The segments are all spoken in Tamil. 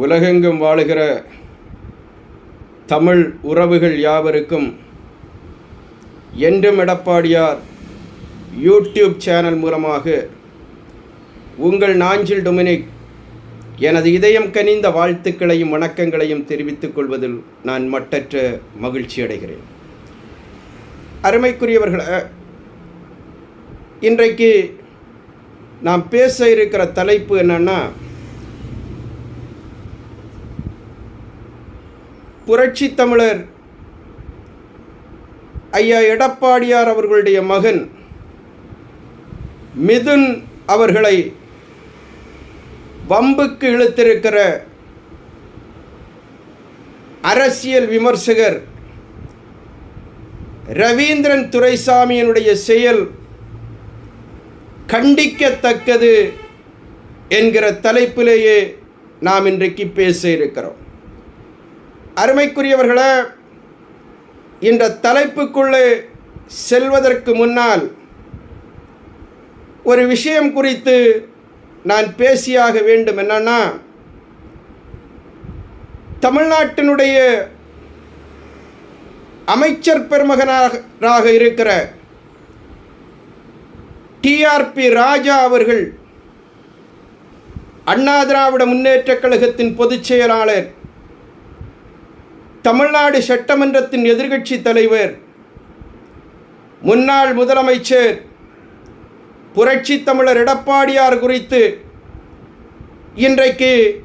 உலகெங்கும் வாழுகிற தமிழ் உறவுகள் யாவருக்கும் என்றும் எடப்பாடியார் யூடியூப் சேனல் மூலமாக உங்கள் நாஞ்சில் டொமினிக் எனது இதயம் கனிந்த வாழ்த்துக்களையும் வணக்கங்களையும் தெரிவித்துக் கொள்வதில் நான் மட்டற்ற மகிழ்ச்சி அடைகிறேன். அருமைக்குரியவர்களே இன்றைக்கு நாம் பேச இருக்கிற தலைப்பு என்னன்னா புரட்சி தமிழர் ஐயா எடப்பாடியார் அவர்களுடைய மகன் மிதுன் அவர்களை வம்புக்கு இழுத்திருக்கிற அரசியல் விமர்சகர் ரவீந்திரன் துரைசாமியினுடைய செயல் கண்டிக்கத்தக்கது என்கிற தலைப்பிலேயே நாம் இன்றைக்கு பேச இருக்கிறோம். அருமைக்குரியவர்களே இந்த தலைப்புக்குள்ளே செல்வதற்கு முன்னால் ஒரு விஷயம் குறித்து நான் பேசியாக வேண்டும். என்னன்னா தமிழ்நாட்டினுடைய அமைச்சர் பெருமகனாக இருக்கிற டிஆர்பி ராஜா அவர்கள் அண்ணா திராவிட முன்னேற்றக் கழகத்தின் பொதுச் செயலாளர் தமிழ்நாடு சட்டமன்றத்தின் எதிர்கட்சி தலைவர் முன்னாள் முதலமைச்சர் புரட்சி தமிழர் எடப்பாடியார் குறித்து இன்றைக்கு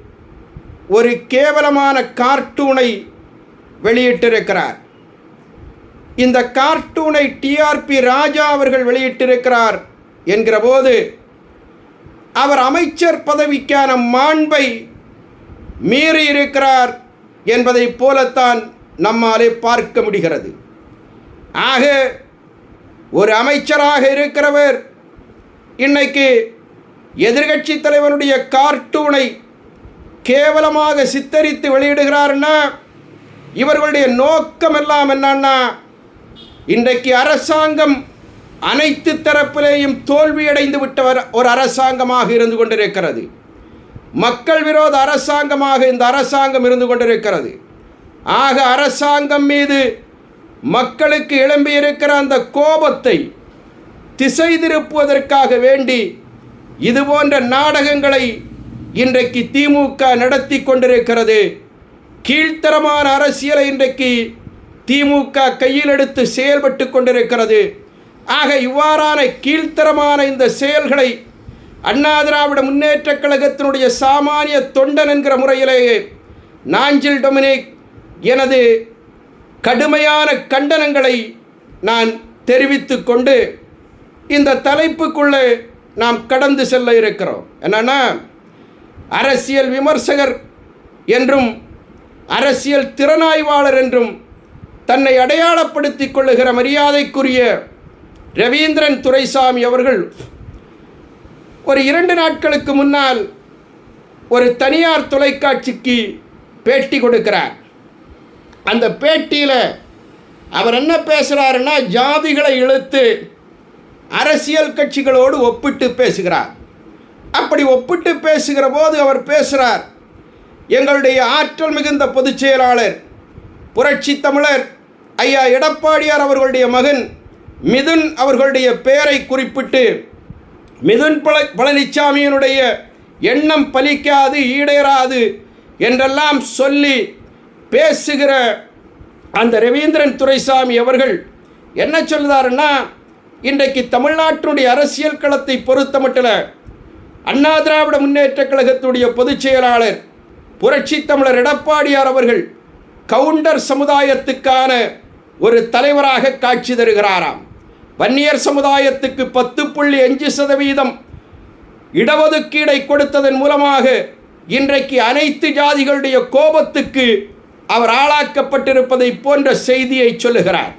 ஒரு கேவலமான கார்ட்டூனை வெளியிட்டிருக்கிறார். இந்த கார்ட்டூனை டிஆர்பி ராஜா அவர்கள் வெளியிட்டிருக்கிறார் என்கிற போது அவர் அமைச்சர் பதவிக்கான மாண்பை மீறி இருக்கிறார் என்பதைப் போலத்தான் நம்மாலே பார்க்க முடிகிறது. ஆக ஒரு அமைச்சராக இருக்கிறவர் இன்னைக்கு எதிர்கட்சி தலைவனுடைய கார்ட்டூனை கேவலமாக சித்தரித்து வெளியிடுகிறார்னா இவர்களுடைய நோக்கம் எல்லாம் என்னன்னா இன்றைக்கு அரசாங்கம் அனைத்து தரப்பிலேயும் தோல்வியடைந்து விட்ட ஒரு அரசாங்கமாக இருந்து கொண்டிருக்கிறது. மக்கள் விரோத அரசாங்கமாக இந்த அரசாங்கம் இருந்து கொண்டிருக்கிறது. ஆக அரசாங்கம் மீது மக்களுக்கு எழும்பியிருக்கிற அந்த கோபத்தை திசை திருப்புவதற்காக வேண்டி இது போன்ற நாடகங்களை இன்றைக்கு திமுக நடத்தி கொண்டிருக்கிறது. கீழ்த்தரமான அரசியலை இன்றைக்கு திமுக கையில் எடுத்து செயல்பட்டு கொண்டிருக்கிறது. ஆக இவ்வாறான கீழ்த்தரமான இந்த செயல்களை அண்ணா திராவிட முன்னேற்றக் கழகத்தினுடைய சாமானிய தொண்டன் என்கிற முறையிலேயே நாஞ்சில் டொமினிக் எனது கடுமையான கண்டனங்களை நான் தெரிவித்து கொண்டு இந்த தலைப்புக்குள்ளே நாம் கடந்து செல்ல இருக்கிறோம். என்னன்னா அரசியல் விமர்சகர் என்றும் அரசியல் திறனாய்வாளர் என்றும் தன்னை அடையாளப்படுத்திக் கொள்ளுகிற மரியாதைக்குரிய ரவீந்திரன் துரைசாமி அவர்கள் ஒரு இரண்டு நாட்களுக்கு முன்னால் ஒரு தனியார் தொலைக்காட்சிக்கு பேட்டி கொடுக்கிறார். அந்த பேட்டியில் அவர் என்ன பேசுகிறாருன்னா ஜாதிகளை இழுத்து அரசியல் கட்சிகளோடு ஒப்பிட்டு பேசுகிறார். அப்படி ஒப்பிட்டு பேசுகிற போது அவர் பேசுகிறார் எங்களுடைய ஆற்றல் மிகுந்த பொதுச் செயலாளர் புரட்சி தமிழர் ஐயா எடப்பாடியார் அவர்களுடைய மகன் மிதுன் அவர்களுடைய பெயரை குறிப்பிட்டு மிதுன் பழ பழனிசாமியினுடைய எண்ணம் பலிக்காது ஈடேறாது என்றெல்லாம் சொல்லி பேசுகிற அந்த ரவீந்திரன் துரைசாமி அவர்கள் என்ன சொல்கிறாருன்னா இன்றைக்கு தமிழ்நாட்டினுடைய அரசியல் களத்தை பொறுத்த மட்டும் அண்ணா திராவிட முன்னேற்ற கழகத்துடைய பொதுச் செயலாளர் புரட்சி தமிழர் எடப்பாடியார் அவர்கள் கவுண்டர் சமுதாயத்துக்கான ஒரு தலைவராக காட்சி தருகிறாராம். வன்னியர் சமுதாயத்துக்கு பத்து புள்ளி அஞ்சு சதவீதம் இடஒதுக்கீடை கொடுத்ததன் மூலமாக இன்றைக்கு அனைத்து ஜாதிகளுடைய கோபத்துக்கு அவர் ஆளாக்கப்பட்டிருப்பதை போன்ற செய்தியை சொல்லுகிறார்.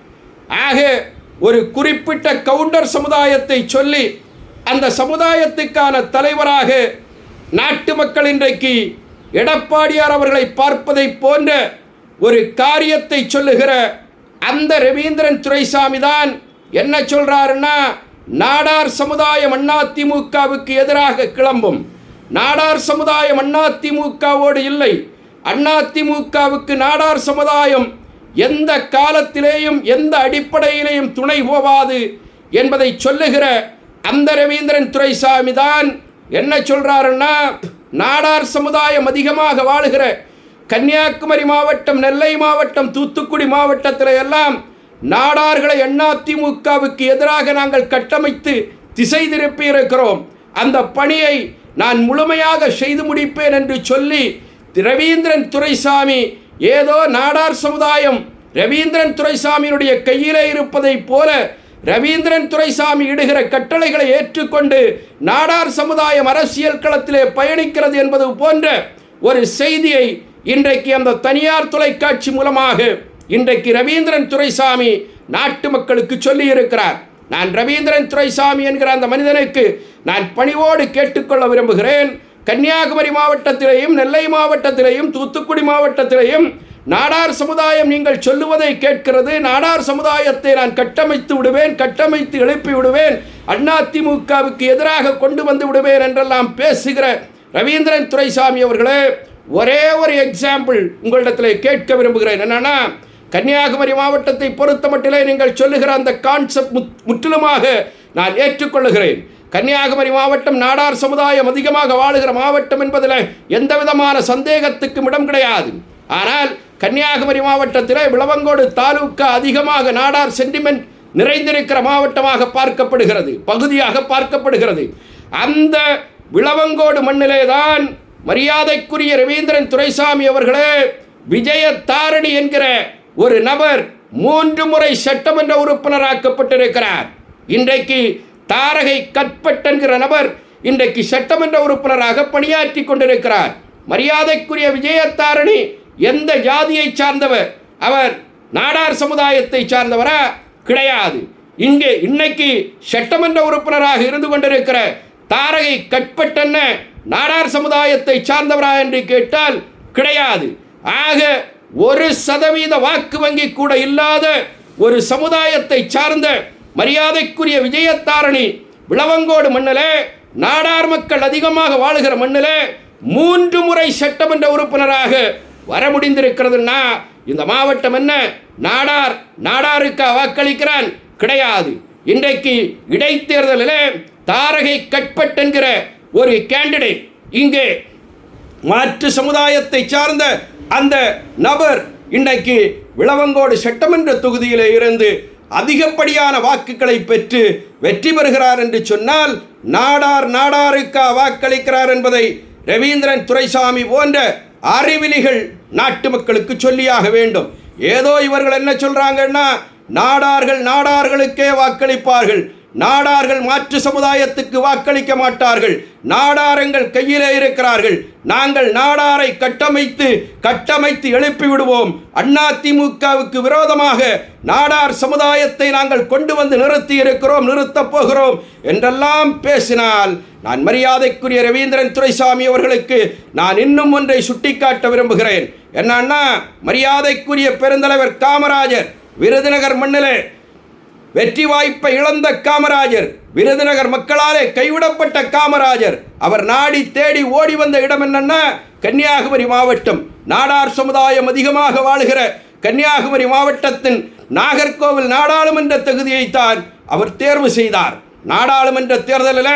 ஆக ஒரு குறிப்பிட்ட கவுண்டர் சமுதாயத்தை சொல்லி அந்த சமுதாயத்துக்கான தலைவராக நாட்டு மக்கள் இன்றைக்கு எடப்பாடியார் அவர்களை பார்ப்பதை போன்ற ஒரு காரியத்தை சொல்லுகிற அந்த ரவீந்திரன் துரைசாமி தான் என்ன சொல்கிறாருன்னா நாடார் சமுதாயம் அதிமுகவுக்கு எதிராக கிளம்பும். நாடார் சமுதாயம் அதிமுகவோடு இல்லை. அதிமுகவுக்கு நாடார் சமுதாயம் எந்த காலத்திலேயும் எந்த அடிப்படையிலேயும் துணை போவாது என்பதை சொல்லுகிற அந்த ரவீந்திரன் துரைசாமி தான் என்ன சொல்கிறாருன்னா நாடார் சமுதாயம் அதிகமாக வாழுகிற கன்னியாகுமரி மாவட்டம் நெல்லை மாவட்டம் தூத்துக்குடி மாவட்டத்தில் எல்லாம் நாடார்களை அதிமுகவுக்கு எதிராக நாங்கள் கட்டமைத்து திசை திருப்பி இருக்கிறோம் அந்த பணியை நான் முழுமையாக செய்து முடிப்பேன் என்று சொல்லி ரவீந்திரன் துரைசாமி ஏதோ நாடார் சமுதாயம் ரவீந்திரன் துரைசாமியினுடைய கையிலே இருப்பதைப் போல ரவீந்திரன் துரைசாமி இடுகிற கட்டளைகளை ஏற்றுக்கொண்டு நாடார் சமுதாயம் அரசியல் களத்திலே பயணிக்கிறது என்பது போன்ற ஒரு செய்தியை இன்றைக்கு அந்த தனியார் தொலைக்காட்சி மூலமாக இன்றைக்கு ரவீந்திரன் துரைசாமி நாட்டு மக்களுக்கு சொல்லி இருக்கிறார் நான் ரவீந்திரன் துரைசாமி என்கிற அந்த மனிதனுக்கு நான் பணிவோடு கேட்டுக்கொள்ள விரும்புகிறேன். கன்னியாகுமரி மாவட்டத்திலேயும் நெல்லை மாவட்டத்திலேயும் தூத்துக்குடி மாவட்டத்திலேயும் நாடார் சமுதாயம் நீங்கள் சொல்லுவதை கேட்கிறது. நாடார் சமுதாயத்தை நான் கட்டமைத்து விடுவேன் கட்டமைத்து எழுப்பி விடுவேன். அதிமுகவுக்கு எதிராக கொண்டு வந்து விடுவேன் என்றெல்லாம் பேசுகிற ரவீந்திரன் துரைசாமி அவர்களே ஒரே ஒரு எக்ஸாம்பிள் உங்களிடத்தில் கேட்க விரும்புகிறேன். என்னன்னா கன்னியாகுமரி மாவட்டத்தை பொறுத்த மட்டிலே நீங்கள் சொல்லுகிற அந்த கான்செப்ட் முற்றிலுமாக நான் ஏற்றுக்கொள்ளுகிறேன். கன்னியாகுமரி மாவட்டம் நாடார் சமுதாயம் அதிகமாக வாழுகிற மாவட்டம் என்பதில் எந்த விதமான சந்தேகத்துக்கும் இடம் கிடையாது. ஆனால் கன்னியாகுமரி மாவட்டத்தில் விளவங்கோடு தாலுக்கா அதிகமாக நாடார் சென்டிமெண்ட் நிறைந்திருக்கிற மாவட்டமாக பார்க்கப்படுகிறது பகுதியாக பார்க்கப்படுகிறது. அந்த விளவங்கோடு மண்ணிலே தான் மரியாதைக்குரிய ரவீந்திரன் துரைசாமி அவர்களே விஜய தாரணி என்கிற ஒரு நபர் மூன்று முறை சட்டமன்ற உறுப்பினராக்கப்பட்டிருக்கிறார். இன்றைக்கு தாரகை கட்பட் என்கிற நபர் இன்றைக்கு சட்டமன்ற உறுப்பினராக பணியாற்றி கொண்டிருக்கிறார். மரியாதைக்குரிய விஜயத்தாரணி எந்த ஜாதியை சார்ந்தவர்? அவர் நாடார் சமுதாயத்தை சார்ந்தவரா? கிடையாது. இங்கே இன்னைக்கு சட்டமன்ற உறுப்பினராக இருந்து கொண்டிருக்கிற தாரகை கட்பட்டன்ன நாடார் சமுதாயத்தை சார்ந்தவரா என்று கேட்டால் கிடையாது. ஆக ஒரு சதவீத வாக்கு வங்கி கூட இல்லாத ஒரு சமுதாயத்தை சார்ந்த மரியாதைக்குரிய விஜயத்தாரணி விளவங்கோடு மண்ணிலே நாடார் மக்கள் அதிகமாக வாழுகிற மண்ணிலே மூன்று முறை சட்டமன்ற உறுப்பினராக வர முடிந்திருக்கிறதுன்னா இந்த மாவட்டம் என்ன? நாடார் நாடாருக்கா வாக்களிக்கிறான்? கிடையாது. இன்றைக்கு இடைத்தேர்தலில் தாரகை கட்பட் என்கிற ஒரு கேண்டிடேட் இங்கே மாற்று சமுதாயத்தை சார்ந்த அந்த நபர் இன்றைக்கு விளவங்கோடு சட்டமன்ற தொகுதியில் இருந்து அதிகப்படியான வாக்குகளை பெற்று வெற்றி பெறுகிறார் என்று சொன்னால் நாடார் நாடாருக்கா வாக்களிக்கிறார் என்பதை ரவீந்திரன் துரைசாமி போன்ற அறிவிலிகள் நாட்டு மக்களுக்கு சொல்லியாக வேண்டும். ஏதோ இவர்கள் என்ன சொல்றாங்கன்னா நாடார்கள் நாடார்களுக்கே வாக்களிப்பார்கள். நாடார்கள் மாற்று சமுதாயத்துக்கு வாக்களிக்க மாட்டார்கள். நாடாரங்கள் கையிலே இருக்கிறார்கள். நாங்கள் நாடாரை கட்டமைத்து கட்டமைத்து எழுப்பி விடுவோம் அண்ணா திமுகவுக்கு விரோதமாக நாடார் சமுதாயத்தை நாங்கள் கொண்டு வந்து நிறுத்தி இருக்கிறோம் நிறுத்தப் போகிறோம் என்றெல்லாம் பேசினால் நான் மரியாதைக்குரிய ரவீந்திரன் துரைசாமி அவர்களுக்கு நான் இன்னும் ஒன்றை சுட்டிக்காட்ட விரும்புகிறேன். என்னன்னா மரியாதைக்குரிய பெருந்தலைவர் காமராஜர் விருதுநகர் மண்ணிலே வெற்றி வாய்ப்பை இழந்த காமராஜர் விருதுநகர் மக்களாலே கைவிடப்பட்ட காமராஜர். அவர் நாடி தேடி ஓடி வந்த இடம் என்னன்னா கன்னியாகுமரி மாவட்டம். நாடார் சமுதாயம் அதிகமாக வாழுகிற கன்னியாகுமரி மாவட்டத்தின் நாகர்கோவில் நாடாளுமன்ற தகுதியைத்தான் அவர் தேர்வு செய்தார். நாடாளுமன்ற தேர்தலில்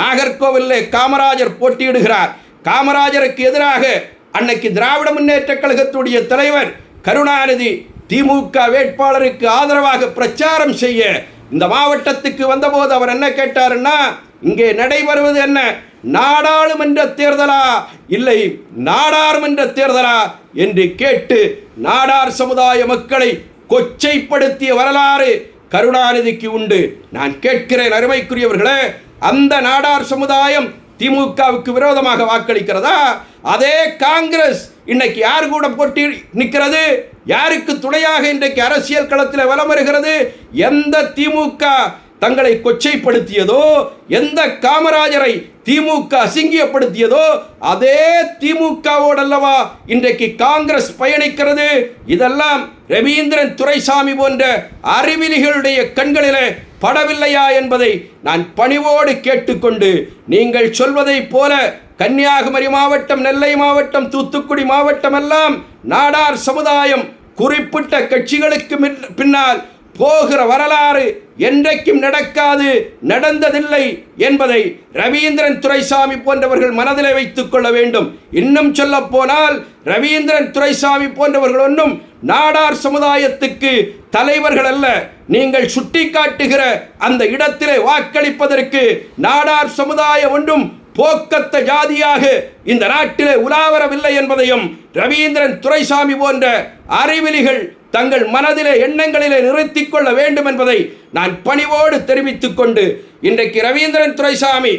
நாகர்கோவிலில் காமராஜர் போட்டியிடுகிறார். காமராஜருக்கு எதிராக அன்னைக்கு திராவிட முன்னேற்ற கழகத்துடைய தலைவர் கருணாநிதி திமுக வேட்பாளருக்கு ஆதரவாக பிரச்சாரம் செய்ய இந்த மாவட்டத்துக்கு வந்தபோது அவர் என்ன கேட்டாருன்னா இங்கே நடைபெறுவது என்ன? நாடாளுமன்ற தேர்தலா? இல்லை நாடாளுமன்ற தேர்தலா? என்று கேட்டு நாடார் சமுதாய மக்களை கொச்சைப்படுத்திய வரலாறு கருணாநிதிக்கு உண்டு. நான் கேட்கிறேன் அருமைக்குரியவர்களே அந்த நாடார் சமுதாயம் திமுகவுக்கு விரோதமாக வாக்களிக்கிறதா? அதே காங்கிரஸ் இன்னைக்கு யார் கூட போட்டி நிற்கிறது? யாருக்கு துணையாக இன்றைக்கு அரசியல் களத்தில் வலம் வருகிறது? எந்த திமுக தங்களை கொச்சைப்படுத்தியதோ எந்த காமராஜரை திமுக அசிங்கியப்படுத்தியதோ அதே திமுகவோடல்லவா இன்றைக்கு காங்கிரஸ் பயணிக்கிறது? இதெல்லாம் ரவீந்திரன் துரைசாமி போன்ற அறிவிலிகளுடைய கண்களிலே படவில்லையா என்பதை நான் பணிவோடு கேட்டுக்கொண்டு நீங்கள் சொல்வதைப் போல கன்னியாகுமரி மாவட்டம் நெல்லை மாவட்டம் தூத்துக்குடி மாவட்டம் எல்லாம் நாடார் சமுதாயம் குறிப்பிட்ட கட்சிகளுக்கு மின்- பின்னால் போகிற வரலாறு என்றைக்கும் நடக்காது நடந்ததில்லை என்பதை ரவீந்திரன் துரைசாமி போன்றவர்கள் மனதில் வைத்துக் கொள்ள வேண்டும். இன்னும் சொல்ல போனால் ரவீந்திரன் துரைசாமி போன்றவர்கள் ஒன்றும் நாடார் சமுதாயத்துக்கு தலைவர்கள் அல்ல. நீங்கள் சுட்டிக்காட்டுகிற அந்த இடத்திலே வாக்களிப்பதற்கு நாடார் சமுதாயம் ஒன்றும் போக்கத்த ஜாதியாக இந்த நாட்டிலே உலாவரவில்லை என்பதையும் ரவீந்திரன் துரைசாமி போன்ற அறிவிலிகள் தங்கள் மனதிலே எண்ணங்களிலே நிறுத்தி கொள்ள வேண்டும் என்பதை நான் பணிவோடு தெரிவித்துக் கொண்டு இன்றைக்கு ரவீந்திரன் துரைசாமி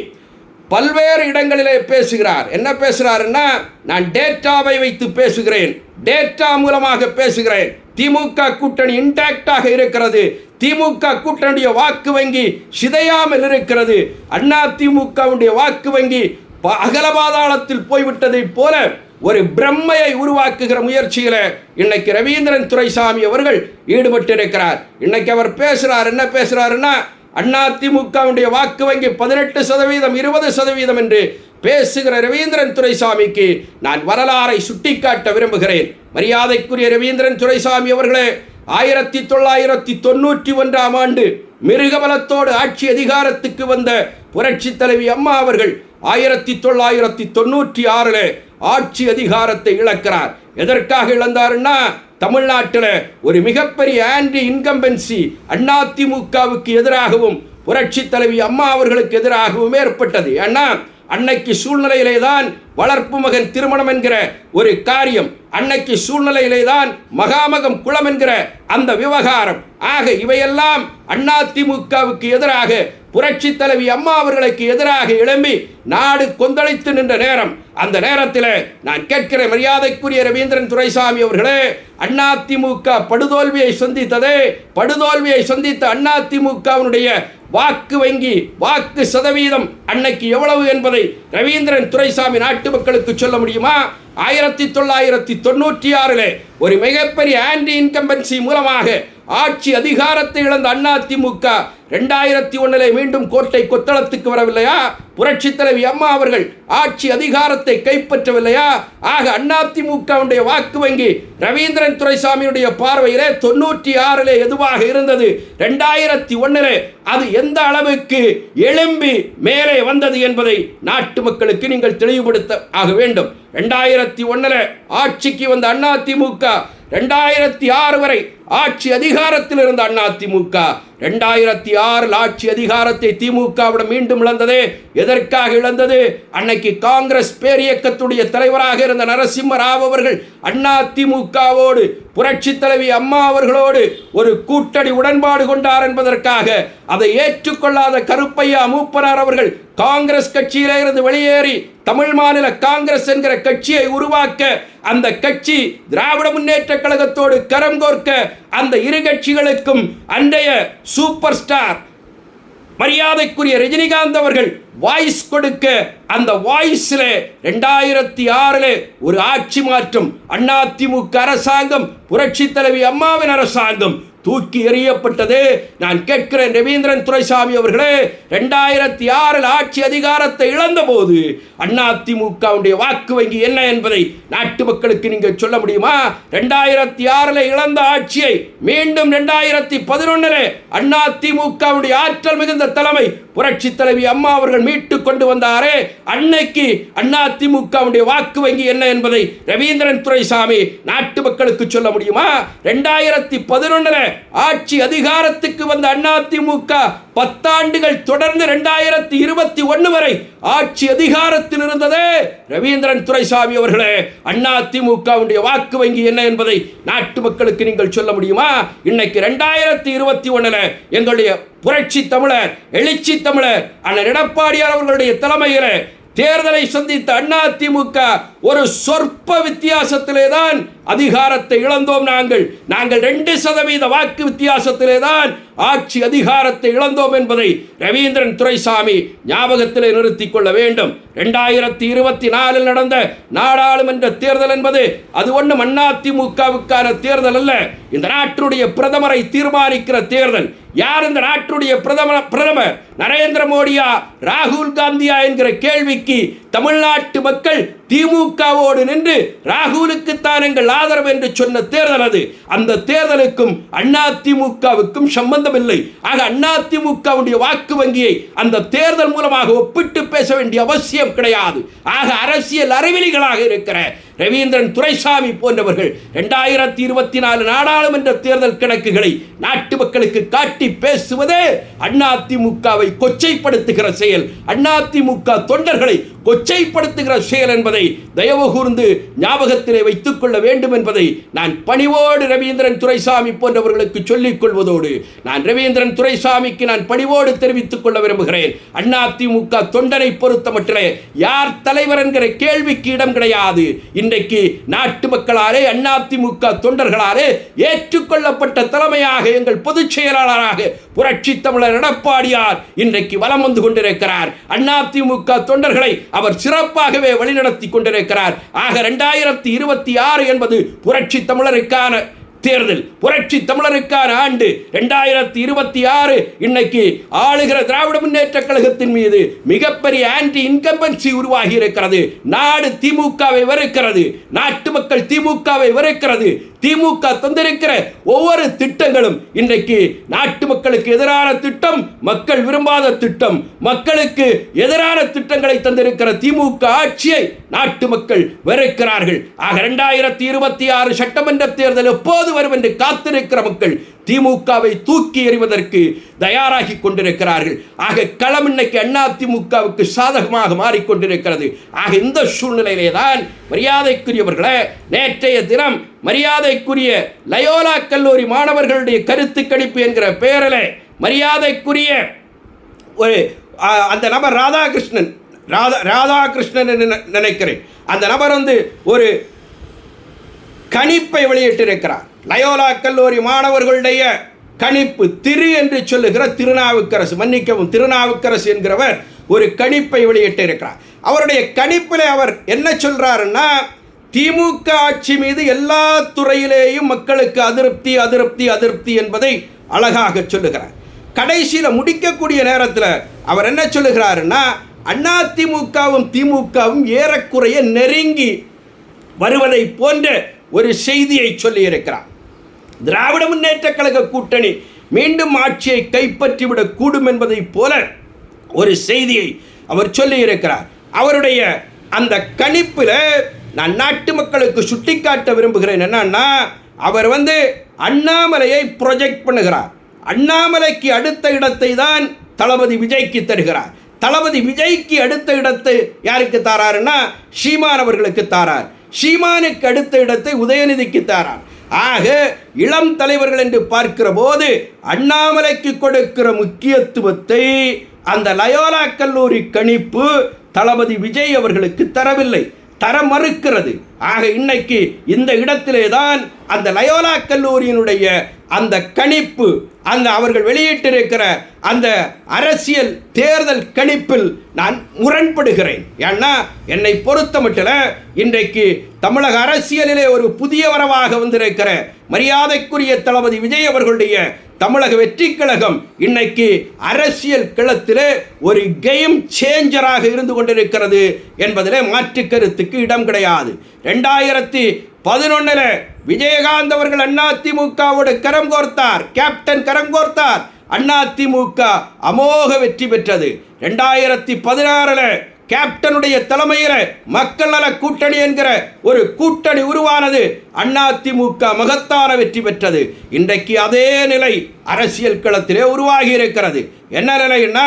பல்வேறு இடங்களிலே பேசுகிறார். என்ன பேசுகிறாருன்னா நான் டேட்டாவை வைத்து பேசுகிறேன். டேட்டா மூலமாக பேசுகிறேன். திமுக கூட்டணி இன்டாக்டாக இருக்கிறது. திமுக கூட்டணியுடைய வாக்கு வங்கி சிதையாமல் இருக்கிறது. அண்ணா திமுகவுடைய வாக்கு வங்கி ப- அகல பாதாளத்தில் போய்விட்டதைப் போல ஒரு பிரம்மையை உருவாக்குகிற முயற்சியில் இன்னைக்கு ரவீந்திரன் துரைசாமி அவர்கள் ஈடுபட்டிருக்கிறார். இன்னைக்கு அவர் பேசுறார் என்ன பேசுறாருன்னா அண்ணா திமுகவுடைய வாக்கு வங்கி பதினெட்டு சதவீதம் இருபது சதவீதம் என்று பேசுகிற ரவீந்திரன் துரைசாமிக்கு நான் வரலாறை சுட்டிக்காட்ட விரும்புகிறேன். மரியாதைக்குரிய ரவீந்திரன் துரைசாமி அவர்களே ஆயிரத்தி தொள்ளாயிரத்தி தொண்ணூற்றி ஒன்றாம் ஆண்டு மிருகபலத்தோடு ஆட்சி அதிகாரத்துக்கு வந்த புரட்சி தலைவி அம்மா அவர்கள் ஆயிரத்தி தொள்ளாயிரத்தி தொண்ணூற்றி ஆறில் ஆட்சி அதிகாரத்தை இழக்கிறார். எதற்காக இழந்தாருன்னா தமிழ்நாட்டில் ஒரு மிகப்பெரிய ஆன்டி இன்கம்பன்சி அதிமுகவுக்கு எதிராகவும் புரட்சி தலைவி அம்மா அவர்களுக்கு எதிராகவும் ஏற்பட்டது. ஏன்னா அன்னைக்கு சூழ்நிலையிலே தான் வளர்ப்பு மகன் திருமணம் என்கிற ஒரு காரியம். அன்னைக்கு சூழ்நிலையிலே தான் மகாமகம் குளம் என்கிற அந்த விவகாரம். ஆக இவையெல்லாம் அதிமுகவுக்கு எதிராக புரட்சி தலைவி அம்மா அவர்களுக்கு எதிராக எழும்பி நாடு கொந்தளித்து நின்ற நேரம். அந்த நேரத்தில் நான் கேட்கிற மரியாதைக்குரிய ரவீந்திரன் துரைசாமி அவர்களே அதிமுக படுதோல்வியை சந்தித்ததே படுதோல்வியை சந்தித்த அதிமுகவினுடைய வாக்கு வங்கி வாக்கு சதவீதம் அன்னைக்கு எவ்வளவு என்பதை ரவீந்திரன் துரைசாமி நாட்டு மக்களுக்கு சொல்ல முடியுமா? ஆயிரத்தி தொள்ளாயிரத்தி தொண்ணூற்றி ஆறில் ஒரு மிகப்பெரிய ஆன்டி இன்கம்பன்சி மூலமாக ஆட்சி அதிகாரத்தை இழந்த அதிமுக ரெண்டாயிரத்தி ஒன்றிலே மீண்டும் கோட்டை கொத்தளத்துக்கு வரவில்லையா? புரட்சி தலைவி அம்மா அவர்கள் ஆட்சி அதிகாரத்தை கைப்பற்றவில்லையா? ஆக அதிமுகவுடைய வாக்கு வங்கி ரவீந்திரன் துரைசாமியுடைய பார்வையிலே தொண்ணூற்றி ஆறிலே எதுவாக இருந்தது? ரெண்டாயிரத்தி ஒன்றிலே அது எந்த அளவுக்கு எழும்பி மேலே வந்தது என்பதை நாட்டு மக்களுக்கு நீங்கள் தெளிவுபடுத்த ஆக வேண்டும். ரெண்டாயிரத்தி ஒன்றில் ஆட்சிக்கு வந்த அதிமுக ரெண்டாயிரத்தி ஆறு வரை ஆட்சி அதிகாரத்தில் இருந்த அண்ணா திமுக. ரெண்டாயிரத்தி ஆறில் ஆட்சி அதிகாரத்தை திமுகவிடம் மீண்டும் இழந்தது. எதற்காக இழந்தது? அன்னைக்கு காங்கிரஸ் பேரியக்கத்துடைய தலைவராக இருந்த நரசிம்ம ராவ் அவர்கள் திமுகவோடு புரட்சி தலைவி அம்மா அவர்களோடு ஒரு கூட்டணி உடன்பாடு கொண்டார் என்பதற்காக அதை ஏற்றுக்கொள்ளாத கருப்பையா மூப்பனார் அவர்கள் காங்கிரஸ் கட்சியிலிருந்து வெளியேறி தமிழ் மாநில காங்கிரஸ் என்கிற கட்சியை உருவாக்க அந்த கட்சி திராவிட முன்னேற்ற கழகத்தோடு கரம் கோர்க்க அந்த இரு கட்சிகளுக்கும் அன்றைய சூப்பர் ஸ்டார் மரியாதைக்குரிய ரஜினிகாந்த் அவர்கள் வாய்ஸ் கொடுக்க அந்த வாய்ஸில் ரெண்டாயிரத்தி ஆறில் ஒரு ஆட்சி மாற்றம் அதிமுக அரசாங்கம் புரட்சி தலைவி அம்மாவின் அரசாங்கம் தூக்கி எறியப்பட்டது. நான் கேட்கிறேன் ரவீந்திரன் துரைசாமி அவர்களே ரெண்டாயிரத்தி ஆறில் ஆட்சி அதிகாரத்தை இழந்தபோது அதிமுகவுடைய வாக்கு வங்கி என்ன என்பதை நாட்டு மக்களுக்கு நீங்கள் சொல்ல முடியுமா? ரெண்டாயிரத்தி ஆறில் இழந்த ஆட்சியை மீண்டும் ரெண்டாயிரத்தி பதினொன்னில் அதிமுகவுடைய ஆற்றல் மிகுந்த தலைமை புரட்சி தலைவி அம்மா அவர்கள் மீட்டு கொண்டு வந்தாரே. அன்னைக்கு அதிமுகவுடைய வாக்கு வங்கி என்ன என்பதை ரவீந்திரன் துரைசாமி நாட்டு மக்களுக்கு சொல்ல முடியுமா? ரெண்டாயிரத்தி பதினொன்னுல ஆட்சி அதிகாரத்துக்கு வந்த அதிமுக பத்தாண்டுகள் தொடர்ந்து ரெண்டாயிரத்தி இருபத்தி ஒன்று வரை ஆட்சி அதிகாரத்தில் இருந்ததே ரவீந்திரன் துரைசாமி அவர்களே. அதிமுகவுடைய வாக்கு வங்கி என்ன என்பதை நாட்டு மக்களுக்கு நீங்கள் சொல்ல முடியுமா? இன்னைக்கு ரெண்டாயிரத்தி இருபத்தி ஒன்னுல எங்களுடைய புரட்சி தமிழர் எழுச்சி தமிழர் அண்ணன் எடப்பாடியார் அவர்களுடைய தலைமையில தேர்தலை சந்தித்த அதிமுக ஒரு சொற்ப வித்தியாசத்திலே தான் அதிகாரத்தை இழந்தோம் நாங்கள். நாங்கள் ரெண்டு சதவீத வாக்கு வித்தியாசத்திலே தான் ஆட்சி அதிகாரத்தை இழந்தோம் என்பதை ரவீந்திரன் துரைசாமி ஞாபகத்திலே நிறுத்தி கொள்ள வேண்டும். ரெண்டாயிரத்தி இருபத்தி நாலில் நடந்த நாடாளுமன்ற தேர்தல் என்பது அது ஒன்றும் அதிமுகவுக்கான தேர்தல் அல்ல. இந்த நாட்டுடைய பிரதமரை தீர்மானிக்கிற தேர்தல். யார் இந்த நாட்டுடைய பிரதமர் பிரதமர்? நரேந்திர மோடியா ராகுல் காந்தியா என்கிற கேள்விக்கு தமிழ்நாட்டு மக்கள் திமுகவோடு நின்று ராகுலுக்குத்தான் எங்கள் ஆதரவு என்று சொன்ன தேர்தல் அது. அந்த தேர்தலுக்கும் அண்ணா திமுகவுக்கும் சம்பந்தமில்லை. ஆக அண்ணா திமுகவுடைய வாக்கு வங்கியை அந்த தேர்தல் மூலமாக ஒப்பிட்டு பேச வேண்டிய அவசியம் கிடையாது. ஆக அரசியல் அறிவிலிகளாக இருக்கிற ரவீந்திரன் துரைசாமி போன்றவர்கள் இரண்டாயிரத்தி இருபத்தி நாலு நாடாளுமன்ற தேர்தல் கணக்குகளை நாட்டு மக்களுக்கு காட்டி பேசுவதே அதிமுகவை கொச்சைப்படுத்துகிற செயல். அதிமுக தொண்டர்களை கொச்சைப்படுத்துகிற செயல் என்பதை தயவு கூர்ந்து ஞாபகத்திலே வைத்துக் கொள்ள வேண்டும் என்பதை நான் பணிவோடு ரவீந்திரன் துரைசாமி போன்றவர்களுக்கு சொல்லிக் கொள்வதோடு நான் ரவீந்திரன் துரைசாமிக்கு நான் பணிவோடு தெரிவித்துக் கொள்ள விரும்புகிறேன். அதிமுக தொண்டனை பொறுத்தமட்டிலே யார் தலைவர் என்கிற கேள்விக்கு இடம் கிடையாது. இன்றைக்கு நாட்டு மக்களாலே அதிமுக தொண்டர்களாலே ஏற்றுக்கொள்ளப்பட்ட தலைமையாக எங்கள் பொதுச் செயலாளராக புரட்சி தமிழர் எடப்பாடியார் இன்றைக்கு வலம் வந்து கொண்டிருக்கிறார். அதிமுக தொண்டர்களை அவர் சிறப்பாகவே வழிநடத்தி கொண்டிருக்கிறார். ஆக ரெண்டாயிரத்தி இருபத்தி ஆறு என்பது புரட்சி தமிழருக்கான தேர்தல். புரட்சி தமிழருக்கான ஆண்டு. ரெண்டாயிரத்தி இருபத்தி ஆறு இன்னைக்கு ஆளுகிற திராவிட முன்னேற்ற கழகத்தின் மீது மிகப்பெரிய ஆன்டி இன்கம்பன்சி உருவாகி இருக்கிறது. நாடு திமுகவை வெறுக்கிறது. நாட்டு மக்கள் திமுகவை வெறுக்கிறது. திமுக தந்திருக்கிற ஒவ்வொரு திட்டங்களும் இன்றைக்கு நாட்டு மக்களுக்கு எதிரான திட்டம் மக்கள் விரும்பாத திட்டம் மக்களுக்கு எதிரான திட்டங்களை தந்திருக்கிற திமுக ஆட்சியை நாட்டு மக்கள் வெறுக்கிறார்கள். ஆக இரண்டாயிரத்தி இருபத்தி ஆறு சட்டமன்ற தேர்தல் எப்போது வரும் என்று காத்திருக்கிற மக்கள் திமுகவை தூக்கி எறிவதற்கு தயாராகி கொண்டிருக்கிறார்கள். ஆக களம் இன்னைக்கு அண்ணா திமுகவுக்கு சாதகமாக மாறிக்கொண்டிருக்கிறது. ஆக இந்த சூழ்நிலையிலே தான் மரியாதைக்குரியவர்களே நேற்றைய தினம் மரியாதைக்குரிய லயோலா கல்லூரி மாணவர்களுடைய கருத்து கணிப்பு என்கிற பெயரில் மரியாதைக்குரிய ஒரு அந்த நபர் ராதாகிருஷ்ணன் ராதா ராதாகிருஷ்ணன் என்று நினை- நினைக்கிறேன். அந்த நபர் வந்து ஒரு கணிப்பை வெளியிட்டிருக்கிறார். லயோலா கல்லூரி மாணவர்களுடைய கணிப்பு திரு என்று சொல்லுகிற திருநாவுக்கரசு மன்னிக்கவும் திருநாவுக்கரசு என்கிறவர் ஒரு கணிப்பை வெளியிட்டிருக்கிறார். அவருடைய கணிப்பில் அவர் என்ன சொல்கிறாருன்னா திமுக ஆட்சி மீது எல்லா துறையிலேயும் மக்களுக்கு அதிருப்தி அதிருப்தி அதிருப்தி என்பதை அழகாக சொல்லுகிறார். கடைசியில் முடிக்கக்கூடிய நேரத்தில் அவர் என்ன சொல்லுகிறாருன்னா அண்ணா திமுகவும் திமுகவும் ஏறக்குறைய நெருங்கி வருவதை போன்ற ஒரு செய்தியை சொல்லியிருக்கிறார். திராவிட முன்னேற்ற கழக கூட்டணி மீண்டும் ஆட்சியை கைப்பற்றிவிடக் கூடும் என்பதைப் போல ஒரு செய்தியை அவர் சொல்லியிருக்கிறார். அவருடைய அந்த கணிப்பில் நான் நாட்டு மக்களுக்கு சுட்டிக்காட்ட விரும்புகிறேன். என்னன்னா அவர் வந்து அண்ணாமலையை ப்ரொஜெக்ட் பண்ணுகிறார். அண்ணாமலைக்கு அடுத்த இடத்தை தான் தளபதி விஜய்க்கு தருகிறார். தளபதி விஜய்க்கு அடுத்த இடத்தை யாருக்கு தாராருன்னா சீமான் அவர்களுக்கு தாரார். சீமானுக்கு அடுத்த இடத்தை உதயநிதிக்கு தாரார். ஆக இளம் தலைவர்கள் என்று பார்க்கிற போது அண்ணாமலைக்கு கொடுக்கிற முக்கியத்துவத்தை அந்த லயோலா கல்லூரி கணிப்பு தளபதி விஜய் அவர்களுக்கு தரவில்லை. தர மறுக்கிறது ஆக இன்னைக்கு இந்த இடத்திலே தான் அந்த லயோலா கல்லூரியினுடைய அந்த கணிப்பு அந்த அவர்கள் வெளியிட்டிருக்கிற அந்த அரசியல் தேர்தல் கணிப்பில் நான் முரண்படுகிறேன். ஏன்னா என்னை பொறுத்த மட்டும் இன்றைக்கு தமிழக அரசியலிலே ஒரு புதிய வரவாக வந்திருக்கிற மரியாதைக்குரிய தளபதி விஜய் அவர்களுடைய தமிழக வெற்றி கழகம் இன்னைக்கு அரசியல் களத்திலே ஒரு கேம் சேஞ்சராக இருந்து கொண்டிருக்கிறது என்பதிலே மாற்று கருத்துக்கு இடம் கிடையாது. ரெண்டாயிரத்தி பதினொன்னில் விஜயகாந்த் அவர்கள் அதிமுகவோடு கரம் கோர்த்தார் கேப்டன் கரம் கோர்த்தார். அதிமுக அமோக வெற்றி பெற்றது. ரெண்டாயிரத்தி பதினாறில் கேப்டனுடைய தலைமையில் மக்கள் நல கூட்டணி என்கிற ஒரு கூட்டணி உருவானது அதிமுக மகத்தான வெற்றி பெற்றது. இன்றைக்கு அதே நிலை அரசியல் களத்திலே உருவாகி இருக்கிறது. என்ன நிலைன்னா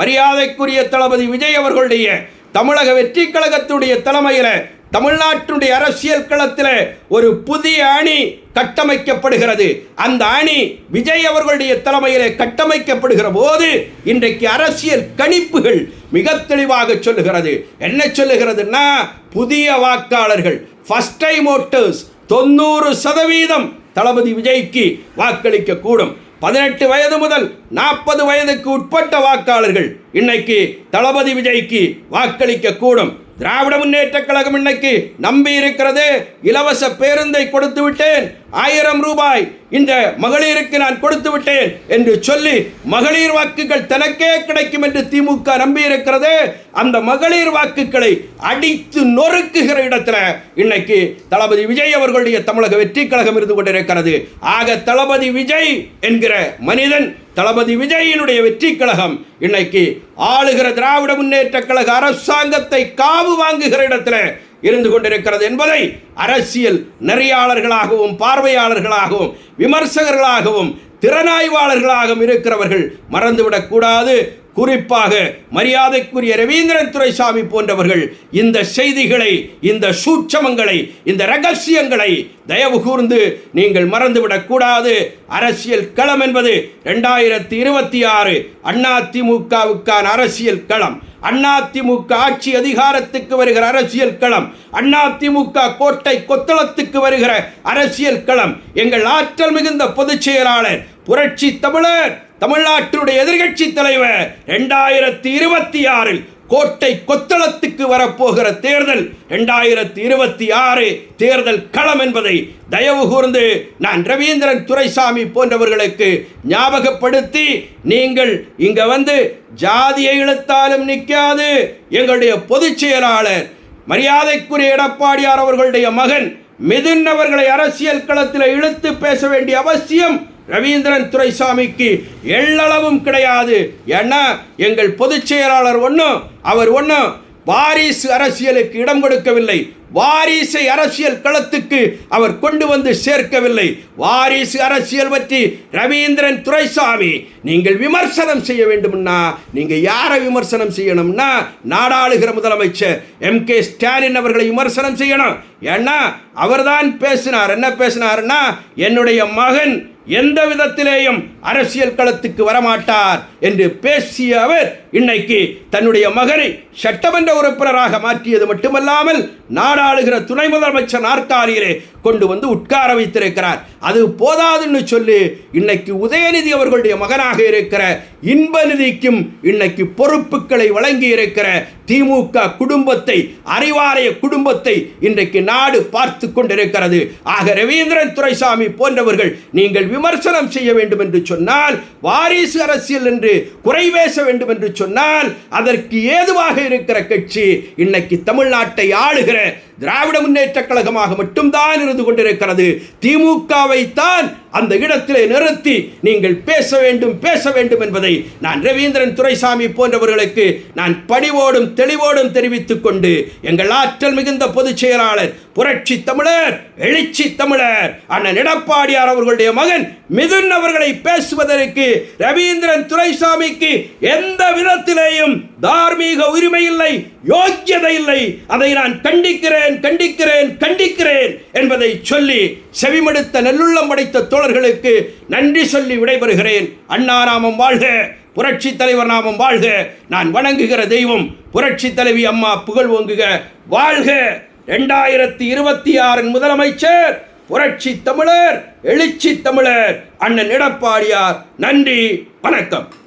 மரியாதைக்குரிய தளபதி விஜய் அவர்களுடைய தமிழக வெற்றி கழகத்துடைய தலைமையில தமிழ்நாட்டினுடைய அரசியல் களத்தில் ஒரு புதிய அணி கட்டமைக்கப்படுகிறது. அந்த அணி விஜய் அவர்களுடைய தலைமையிலே கட்டமைக்கப்படுகிற போது இன்றைக்கு அரசியல் கணிப்புகள் மிக தெளிவாக சொல்லுகிறது. என்ன சொல்லுகிறதுன்னா புதிய வாக்காளர்கள் ஃபஸ்ட் டைம் ஓட்டர்ஸ் தொண்ணூறு சதவீதம் தளபதி விஜய்க்கு வாக்களிக்க கூடும் பதினெட்டு வயது முதல் நாற்பது வயதுக்கு உட்பட்ட வாக்காளர்கள் இன்னைக்கு தளபதி விஜய்க்கு வாக்களிக்க கூடும் திராவிட முன்னேற்ற கழகம் இன்னைக்கு நம்பி இருக்கிறது இலவச பேருந்தை கொடுத்து விட்டேன். ஆயிரம் ரூபாய் இந்த மகளிருக்கு நான் கொடுத்து விட்டேன் என்று சொல்லி மகளிர் வாக்குகள் தனக்கே கிடைக்கும் என்று திமுக நம்பியிருக்கிறது அந்த மகளிர் வாக்குகளை அடித்து நொறுக்குகிற இடத்துல இன்னைக்கு தளபதி விஜய் அவர்களுடைய தமிழக வெற்றி கழகம் இருந்து கொண்டிருக்கிறது. ஆக தளபதி விஜய் என்கிற மனிதன் தளபதி விஜயினுடைய வெற்றி கழகம் இன்னைக்கு ஆளுகிற திராவிட முன்னேற்ற கழக அரசாங்கத்தை காவு வாங்குகிற இடத்துல இருந்து கொண்டிருக்கிறது என்பதை அரசியல் நெறியாளர்களாகவும் பார்வையாளர்களாகவும் விமர்சகர்களாகவும் திறனாய்வாளர்களாகவும் இருக்கிறவர்கள் மறந்துவிடக்கூடாது குறிப்பாக மரியாதைக்குரிய ரவீந்திரன் துரைசாமி போன்றவர்கள் இந்த செய்திகளை இந்த சூட்சமங்களை இந்த ரகசியங்களை தயவு கூர்ந்து நீங்கள் மறந்துவிடக்கூடாது அரசியல் களம் என்பது ரெண்டாயிரத்தி இருபத்தி ஆறு அதிமுகவுக்கான அரசியல் களம். அதிமுக ஆட்சி அதிகாரத்துக்கு வருகிற அரசியல் களம் அதிமுக கோட்டை கொத்தளத்துக்கு வருகிற அரசியல் களம். எங்கள் ஆற்றல் மிகுந்த பொதுச் செயலாளர் புரட்சி தமிழர் தமிழ்நாட்டினுடைய எதிர்கட்சி தலைவர் ரெண்டாயிரத்தி இருபத்தி ஆறில் கோட்டை கொத்தளத்துக்கு வரப்போகிற தேர்தல் இரண்டாயிரத்தி இருபத்தி ஆறு தேர்தல் களம் என்பதை தயவு கூர்ந்து நான் ரவீந்திரன் துரைசாமி போன்றவர்களுக்கு ஞாபகப்படுத்தி நீங்கள் இங்க வந்து ஜாதியை இழுத்தாலும் நிற்காது எங்களுடைய பொதுச் செயலாளர் மரியாதைக்குரிய எடப்பாடியார் அவர்களுடைய மகன் மிதுன் அவர்களை அரசியல் களத்தில் இழுத்து பேச வேண்டிய அவசியம் ரவீந்திரன் துரைசாமிக்கு எள்ளளவும் கிடையாது. ஏன்னா எங்கள் பொதுச் செயலாளர் ஒன்றும் அவர் ஒன்றும் வாரிசு அரசியலுக்கு இடம் கொடுக்கவில்லை. வாரிசை அரசியல் களத்துக்கு அவர் கொண்டு வந்து சேர்க்கவில்லை. வாரிசு அரசியல் பற்றி ரவீந்திரன் துரைசாமி நீங்கள் விமர்சனம் செய்ய வேண்டும்னா நீங்கள் யாரை விமர்சனம் செய்யணும்னா நாடாளுகிற முதலமைச்சர் எம் கே ஸ்டாலின் அவர்களை விமர்சனம் செய்யணும். ஏன்னா அவர்தான் பேசினார். என்ன பேசினாருன்னா என்னுடைய மகன் எந்த விதத்திலேயும் அரசியல் களத்துக்கு வரமாட்டார் என்று பேசிய அவர் இன்னைக்கு தன்னுடைய மகனை சட்டமன்ற உறுப்பினராக மாற்றியது மட்டுமல்லாமல் நாடாளுகிற துணை முதலமைச்சர் நாற்காலியிலே கொண்டு வந்து உட்கார வைத்திருக்கிறார். அது போதாதுன்னு சொல்லி இன்னைக்கு உதயநிதி அவர்களுடைய மகனாக இருக்கிற இன்பநிதிக்கும் இன்னைக்கு பொறுப்புகளை வழங்கி இருக்கிற திமுக குடும்பத்தை அறிவாலய குடும்பத்தை இன்றைக்கு நாடு பார்த்து கொண்டிருக்கிறது. ஆக ரவீந்திரன் துரைசாமி போன்றவர்கள் நீங்கள் விமர்சனம் செய்ய வேண்டும் என்று சொன்னால் வாரிசு அரசியல் என்று குறை பேச வேண்டும் என்று சொன்னால் அதற்கு ஏதுவாக இருக்கிற கட்சி இன்னைக்கு தமிழ்நாட்டை ஆளுகிற திராவிட முன்னேற்ற கழகமாக மட்டும்தான் இருந்து கொண்டிருக்கிறது. திமுகவை தான் அந்த இடத்திலே நிறுத்தி நீங்கள் பேச வேண்டும் பேச வேண்டும் என்பதை நான் ரவீந்திரன் துரைசாமி போன்றவர்களுக்கு நான் பணிவோடும் தெளிவோடும் தெரிவித்துக் கொண்டு எங்கள் ஆற்றல் மிகுந்த பொதுச் செயலாளர் புரட்சி தமிழர் எழுச்சி தமிழர் அண்ணன் எடப்பாடியார் அவர்களுடைய மகன் மிதுன் அவர்களை பேசுவதற்கு ரவீந்திரன் துரைசாமிக்கு எந்த விதத்திலேயும் தார்மீக உரிமை இல்லை யோக்கியதை இல்லை. அதை நான் கண்டிக்கிறேன் கண்டிக்கிறேன் கண்டிக்கிறேன் என்பதை சொல்லி செவிமடுத்த நெல்லுள்ளம் படைத்த தோழர்களுக்கு நன்றி சொல்லி விடைபெறுகிறேன். அண்ணா நாமம் வாழ்க புரட்சி தலைவர் நாமம் வாழ்க. நான் வணங்குகிற தெய்வம் புரட்சி தலைவி அம்மா புகழ் ஓங்குக. வாழ்க. ரெண்டாயிரத்தி இருபத்தி ஆறின் முதலமைச்சர் புரட்சி தமிழர் எழுச்சி தமிழர் அண்ணன் எடப்பாடியார். நன்றி வணக்கம்.